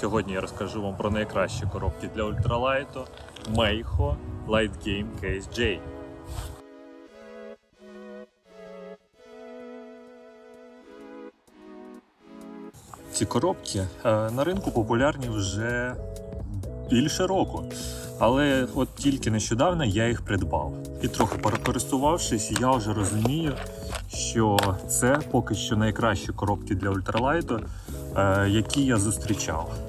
Сьогодні я розкажу вам про найкращі коробки для ультралайту Meiho Light Game Case J. Ці коробки е, на ринку популярні вже більше року. Але от тільки нещодавно я їх придбав. І трохи перекористувавшись, я вже розумію, що це поки що найкращі коробки для ультралайту, е, які я зустрічав.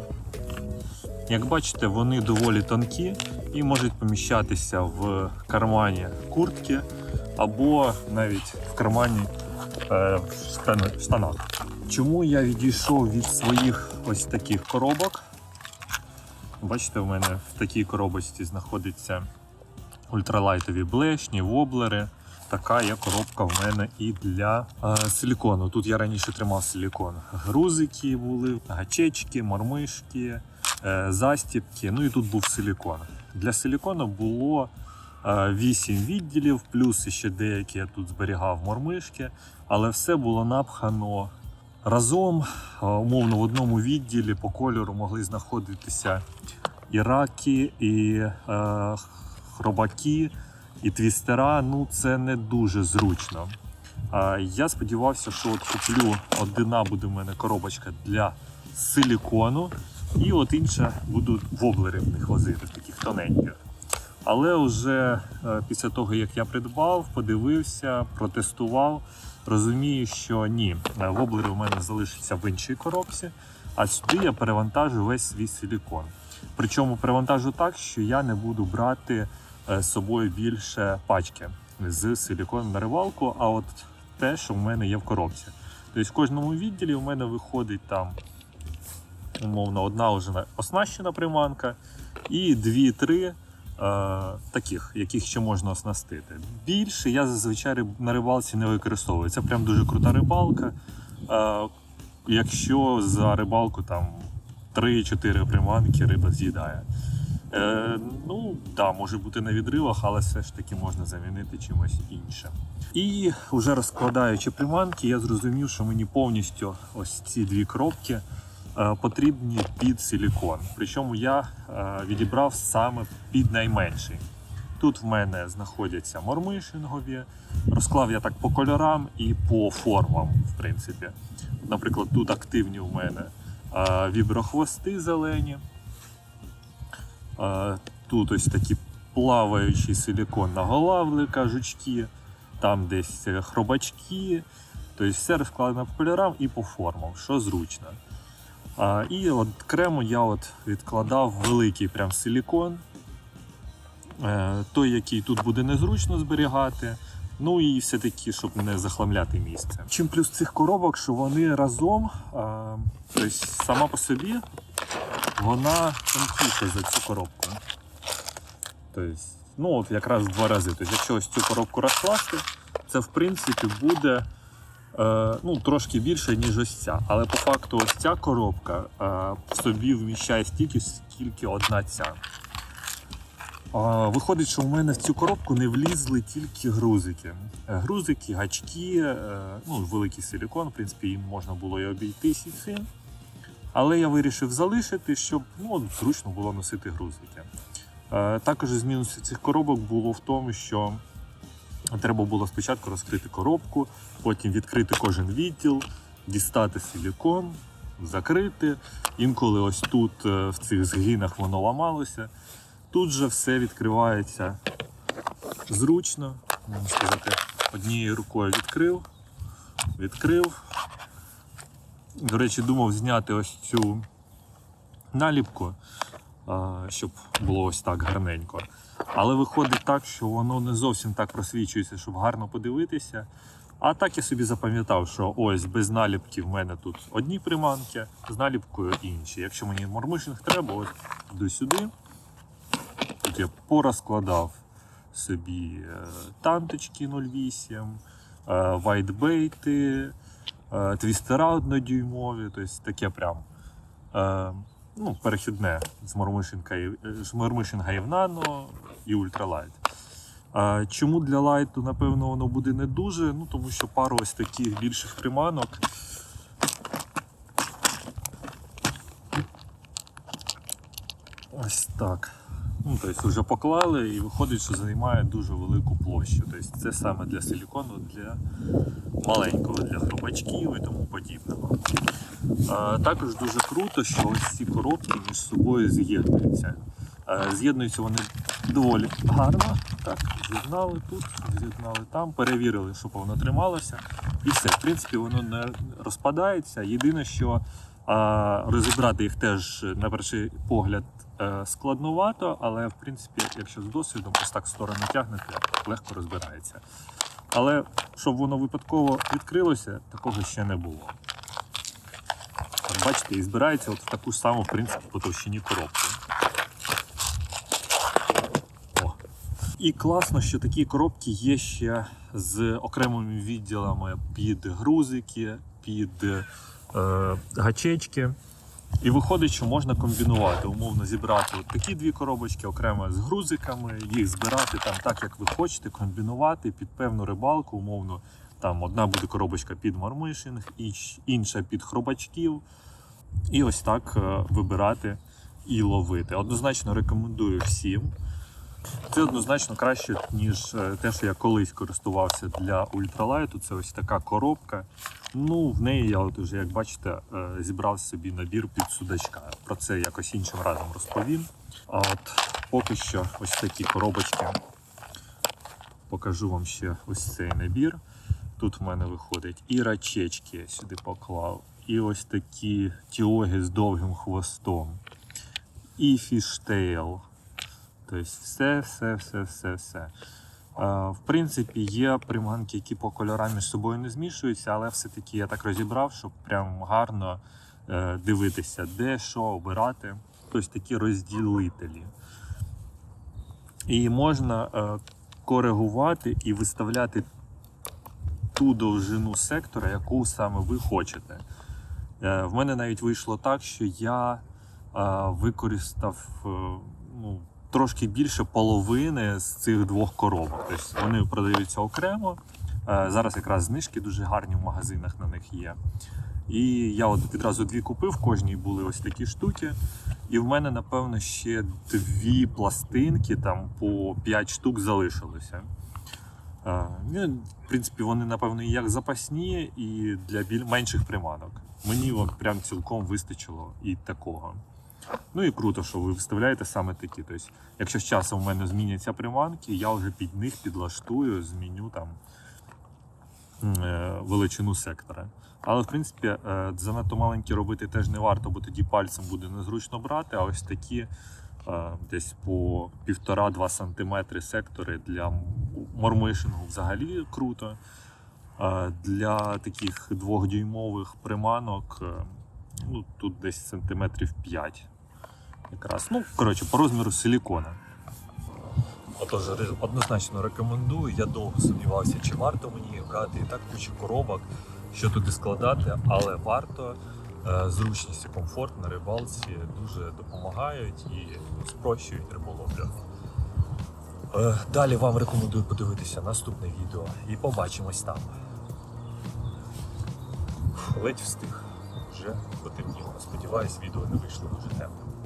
Як бачите, вони доволі тонкі і можуть поміщатися в кармані куртки або навіть в кармані е, в. Чому я відійшов від своїх ось таких коробок? Бачите, в мене в такій коробочці знаходяться ультралайтові блешні, воблери. Така є коробка в мене і для е, силікону. Тут я раніше тримав силікон. Грузики були, гачечки, мормишки, застіпки. Ну і тут був силікон. Для силікону було е, 8 відділів, плюс ще деякі я тут зберігав мормишки, але все було напхано разом. Е, Умовно, в одному відділі по кольору могли знаходитися і раки, і е, хробаки, і твістера. Ну, це не дуже зручно. Я сподівався, що от куплю одна буде в мене коробочка для силікону, і от інша буду воблери в них возити, таких тоненьких. Але вже е, після того, як я придбав, подивився, протестував, розумію, що ні, е, воблери у мене залишаться в іншій коробці, а сюди я перевантажу весь свій силікон. Причому перевантажу так, що я не буду брати е, з собою більше пачки з силіконом на ривалку, а от те, що в мене є в коробці. Тобто в кожному відділі в мене виходить там умовно одна вже оснащена приманка і дві-три е, таких, яких ще можна оснастити. Більше я зазвичай на рибалці не використовую. Це прям дуже крута рибалка. Е, якщо за рибалку там 3-4 приманки риба з'їдає. Е, ну, да, може бути на відривах, але все ж таки можна замінити чимось іншим. І вже розкладаючи приманки, я зрозумів, що мені повністю ось ці дві коробки е, потрібні під силікон. Причому я е, відібрав саме під найменший. Тут в мене знаходяться мормишингові, розклав я так по кольорам і по формам, в принципі. Наприклад, тут активні у мене е, віброхвости зелені. Е, Тут ось такі плаваючий силікон на голавлика, жучки, там десь е, хробачки. Тобто все розкладено по кольорам і по формам, що зручно. А, і окремо я от відкладав великий прям силікон. Е, той, який тут буде незручно зберігати. Ну і все-таки, щоб не захламляти місце. Чим плюс цих коробок, що вони разом, е, тобто сама по собі, вона тонкіша за цю коробку. Тобто, ну от якраз в два рази. Тобто, якщо ось цю коробку розкласти, це в принципі буде ну, трошки більше, ніж ось ця. Але по факту ось ця коробка е, в собі вміщає стільки, скільки одна ця. Виходить, що в мене в цю коробку не влізли тільки грузики. Е, Грузики, гачки, е, ну, великий силікон, в принципі, їм можна було і обійтись і цим. Але я вирішив залишити, щоб ну, зручно було носити грузики. Е, Також з мінусів цих коробок було в тому, що треба було спочатку розкрити коробку, потім відкрити кожен відділ, дістати силікон, закрити. Інколи ось тут е, в цих згинах воно ламалося. Тут же все відкривається зручно, можна сказати, однією рукою відкрив, відкрив. До речі, думав зняти ось цю наліпку, щоб було ось так гарненько. Але виходить так, що воно не зовсім так просвічується, щоб гарно подивитися. А так я собі запам'ятав, що ось без наліпки в мене тут одні приманки, з наліпкою інші. Якщо мені мормишинг треба, ось йду сюди. Тут я порозкладав собі е, танточки 0,8, е, вайтбейти, е, твістера однодюймові, тобто таке прям ну, перехідне з мормишинка і, е, мормишинга і в нано і ультралайт. Чому для лайту, напевно, воно буде не дуже? Ну, тому що пару ось таких більших приманок Ось так. Ну, тобто вже поклали і виходить, що займає дуже велику площу. Тобто це саме для силікону, для маленького, для хробачків і тому подібного. А, також дуже круто, що ось ці коробки між собою з'єднуються. З'єднуються вони доволі гарно. Так, з'єднали тут, з'єднали там, перевірили, щоб воно трималося. І все. В принципі, воно не розпадається. Єдине, що а, розібрати їх теж на перший погляд е, складновато, але в принципі, якщо з досвідом ось так в сторону тягнете, легко розбирається. Але щоб воно випадково відкрилося, такого ще не було. От бачите, і збирається от в таку саму, в принципі, по товщині коробки. О. І класно, що такі коробки є ще з окремими відділами під грузики, під е, гачечки. І виходить, що можна комбінувати, умовно зібрати от такі дві коробочки окремо з грузиками, їх збирати там так, як ви хочете, комбінувати під певну рибалку, умовно. Там одна буде коробочка під мармишинг, інша під хробачків. І ось так е, вибирати і ловити. Однозначно рекомендую всім. Це однозначно краще, ніж е, те, що я колись користувався для ультралайту. Це ось така коробка. Ну, в неї я от вже, як бачите, е, зібрав собі набір під судачка. Про це якось іншим разом розповім. А от поки що ось такі коробочки. Покажу вам ще ось цей набір. Тут в мене виходить і рачечки я сюди поклав, і ось такі тіоги з довгим хвостом, і фіштейл. Тобто все, все, все, все, все. Е, В принципі, є приманки, які по кольорам між собою не змішуються, але все-таки я так розібрав, щоб прям гарно е, дивитися, де що обирати. Тобто такі розділителі. І можна е, коригувати і виставляти ту довжину сектора, яку саме ви хочете. В мене навіть вийшло так, що я використав ну, трошки більше половини з цих двох коробок. Тобто вони продаються окремо. Е, Зараз якраз знижки дуже гарні в магазинах на них є. І я от відразу дві купив, кожній були ось такі штуки. І в мене, напевно, ще дві пластинки, там по 5 штук залишилося. Е, Ну, в принципі, вони, напевно, як запасні, і для біль... менших приманок. Мені от прям цілком вистачило і такого. Ну і круто, що ви виставляєте саме такі. Тобто, якщо з часом у мене зміняться приманки, я вже під них підлаштую, зміню там е, величину сектора. Але в принципі е, занадто маленькі робити теж не варто, бо тоді пальцем буде незручно брати. А ось такі е, десь по 1,5-2 см сектори для мормишингу взагалі круто. Для таких двохдюймових приманок ну, тут десь сантиметрів 5. Якраз, ну, коротше, по розміру силікона. Отож, однозначно рекомендую. Я довго сумнівався, чи варто мені брати. І так куча коробок, що туди складати, але варто. Е, Зручність і комфорт на рибалці дуже допомагають і спрощують риболовлю. Е, Далі вам рекомендую подивитися наступне відео і побачимось там. Ледь встиг. Вже потемніло. Сподіваюсь, відео не вийшло дуже темно.